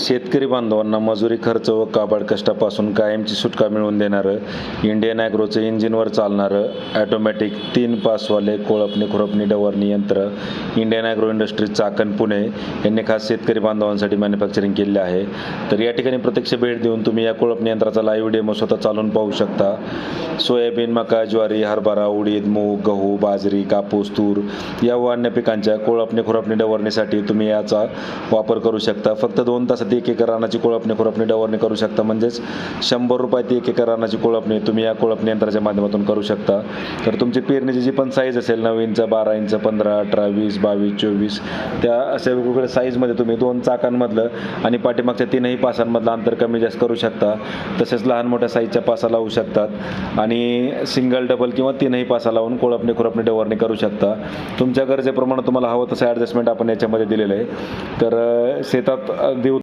शेतकरी बांधवांना मजुरी खर्च व काबाड कष्टापासून कायमची सुटका मिळवून देणारं इंडियन ॲग्रोचं इंजिनवर चालणारं ॲटोमॅटिक तीन पासवाले कोळपणी खुरपणी डवरणी यंत्र Indian agro industries Chakan Pune यांनी खास शेतकरी बांधवांसाठी मॅन्युफॅक्चरिंग केले आहे. तर या ठिकाणी प्रत्यक्ष भेट देऊन तुम्ही या कोळपणी यंत्राचा लाईव्ह डेमो स्वतः चालून पाहू शकता. सोयाबीन मका ज्वारी हरभरा उडीद मूग गहू बाजरी कापूस तूर या व अन्य पिकांच्या कोळपणी खुरपणी डवरणीसाठी तुम्ही याचा वापर करू शकता. फक्त दोन तासात एक एकर रानाची कोळपणी खुरपणी डवरणी करू शकता. म्हणजेच शंभर रुपयात एक एकर रानाची कोळपणी तुम्ही या कोळपणी यंत्राच्या माध्यमातून करू शकता. तर तुमची पेरणीची जी पण साईज असेल नऊ इंच बारा इंच पंधरा अठरा वीस बावीस चोवीस त्या अशा वेगवेगळ्या साईजमध्ये तुम्ही दोन चाकांमधलं आणि पाठीमागच्या तीनही पासांमधलं अंतर कमी जास्त करू शकता. तसेच लहान मोठ्या साईजच्या पासा लावू शकतात आणि सिंगल डबल किंवा तीनही पासा लावून कोळपणी खुरपणी डवरणी करू शकता. तुमच्या गरजेप्रमाणे तुम्हाला हवं तसं ॲडजस्टमेंट आपण याच्यामध्ये दिलेलं आहे. तर शेतात देऊ